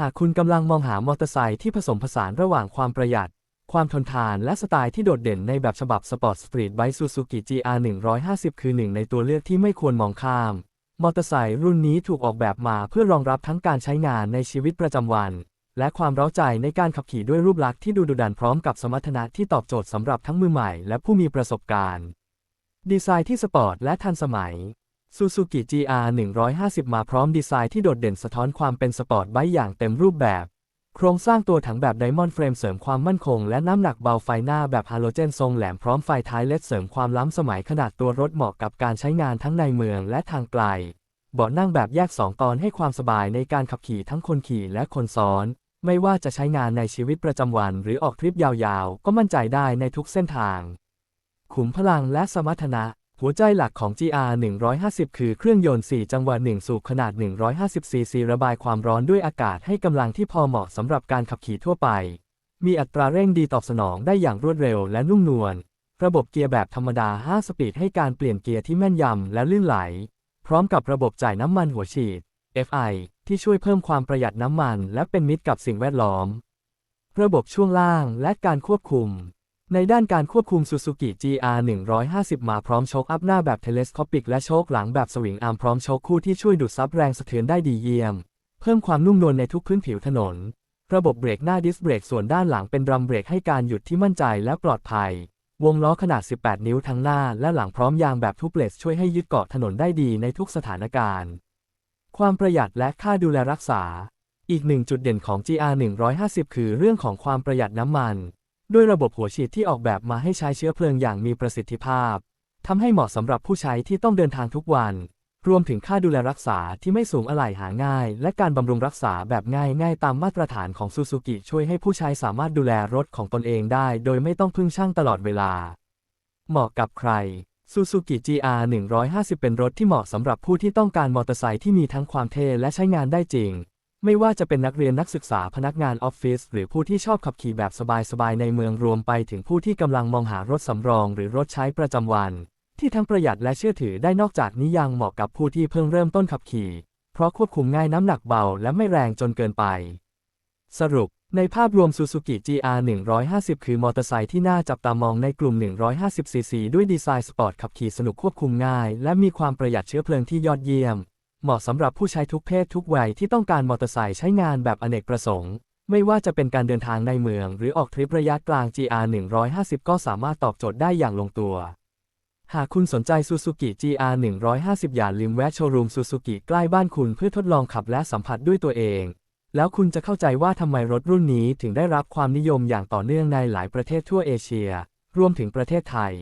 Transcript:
หากคุณกำลังมองหามอเตอร์ไซค์ที่ผสมผสานระหว่างความประหยัด ความทนทานและสไตล์ที่โดดเด่นในแบบฉบับสปอร์ตสตรีทไบค์ซูซูกิ GR 150คือหนึ่งในตัวเลือกที่ไม่ควรมองข้าม มอเตอร์ไซค์รุ่นนี้ถูกออกแบบมาเพื่อรองรับทั้งการใช้งานในชีวิตประจำวัน และความเร้าใจในการขับขี่ด้วยรูปลักษณ์ที่ดูดุดันพร้อมกับสมรรถนะที่ตอบโจทย์สำหรับทั้งมือใหม่และผู้มีประสบการณ์ ดีไซน์ที่สปอร์ตและทันสมัย Suzuki GR 150 มาพร้อมดีไซน์ที่โดดเด่นสะท้อนความเป็นสปอร์ตไบค์อย่างเต็มรูปแบบ โครงสร้างตัวถังแบบไดมอนด์เฟรมเสริมความมั่นคง และน้ำหนักเบาไฟหน้าแบบฮาโลเจนทรงแหลมพร้อมไฟท้ายเลดเสริมความล้ำสมัยขนาดตัวรถเหมาะกับการใช้งานทั้งในเมืองและทางไกล เบาะนั่งแบบแยก 2 ตอนให้ความสบายในการขับขี่ทั้งคนขี่และคนซ้อน ไม่ว่าจะใช้งานในชีวิตประจำวัน หรือออกทริปยาวๆ ก็มั่นใจได้ในทุกเส้นทาง ขุมพลังและสมรรถนะ หัวใจหลักของ GR 150 คือเครื่องยนต์ 4 จังหวะ1 สูบขนาด 150 ซีซีระบายความร้อนด้วยอากาศให้กำลังที่พอเหมาะสำหรับการขับขี่ทั่วไป มีอัตราเร่งดีตอบสนองได้อย่างรวดเร็วและนุ่มนวล ระบบเกียร์แบบธรรมดา 5 สปีดให้การเปลี่ยนเกียร์ที่แม่นยำและลื่นไหล พร้อมกับระบบจ่ายน้ำมันหัวฉีด FI ที่ช่วยเพิ่มความประหยัดน้ำมัน และเป็นมิตรกับสิ่งแวดล้อม ระบบช่วงล่างและการควบคุม ในด้านการควบคุม Suzuki GR 150 มาพร้อมโชคอัพหน้าแบบเทเลสโคปิกและโชคหลังแบบสวิงอาร์มพร้อมโชคคู่ที่ช่วยดูดซับแรงสะเทือนได้ดีเยี่ยม เพิ่มความนุ่มนวลในทุกพื้นผิวถนน ระบบเบรกหน้าดิสเบรกส่วนด้านหลังเป็นดรัมเบรกให้การหยุดที่มั่นใจและปลอดภัย วงล้อขนาด 18 นิ้วทั้งหน้าและหลังพร้อมยางแบบทุบเลสช่วยให้ยึดเกาะถนนได้ดีในทุกสถานการณ์ ความประหยัดและค่าดูแลรักษา อีกหนึ่งจุดเด่นของ GR 150 คือเรื่องของความประหยัดน้ำมัน ด้วยระบบหัวฉีดที่ออกแบบมาให้ใช้เชื้อเพลิงอย่างมีประสิทธิภาพทำให้เหมาะสำหรับผู้ใช้ที่ต้องเดินทางทุกวัน รวมถึงค่าดูแลรักษาที่ไม่สูงอะไหล่หาง่าย และการบำรุงรักษาแบบง่ายง่ายตามมาตรฐานของซูซูกิช่วยให้ผู้ใช้สามารถดูแลรถของตนเองได้ โดยไม่ต้องพึ่งช่างตลอดเวลา เหมาะกับใคร Suzuki GR 150 เป็นรถที่เหมาะสำหรับผู้ที่ต้องการมอเตอร์ไซค์ที่มีทั้งความเท่และใช้งานได้จริง ไม่ว่าจะเป็นนักเรียนนักศึกษาพนักงานออฟฟิศหรือผู้ที่ชอบขับขี่แบบสบายๆในเมืองรวมไปถึงผู้ที่กำลังมองหารถสำรองหรือรถใช้ประจำวัน ที่ทั้งประหยัดและเชื่อถือได้นอกจากนี้ยังเหมาะกับผู้ที่เพิ่งเริ่มต้นขับขี่ เพราะควบคุมง่ายน้ำหนักเบาและไม่แรงจนเกินไป สรุป ในภาพรวม Suzuki GR 150 คือมอเตอร์ไซค์ที่น่าจับตามองในกลุ่ม 150cc ด้วยดีไซน์สปอร์ตขับขี่สนุกควบคุมง่าย และมีความประหยัดเชื้อเพลิงที่ยอดเยี่ยม เหมาะสำหรับผู้ใช้ทุกเพศทุกวัยที่ต้องการมอเตอร์ไซค์ใช้งานแบบอเนกประสงค์ ไม่ว่าจะเป็นการเดินทางในเมือง หรือออกทริประยะกลาง GR 150 ก็สามารถตอบโจทย์ได้อย่างลงตัว หากคุณสนใจ Suzuki GR 150 อย่าลืมแวะโชว์รูม Suzuki ใกล้บ้านคุณเพื่อทดลองขับและสัมผัสด้วยตัวเอง แล้วคุณจะเข้าใจว่าทำไมรถรุ่นนี้ถึงได้รับความนิยมอย่างต่อเนื่องในหลายประเทศทั่วเอเชีย รวมถึงประเทศไทย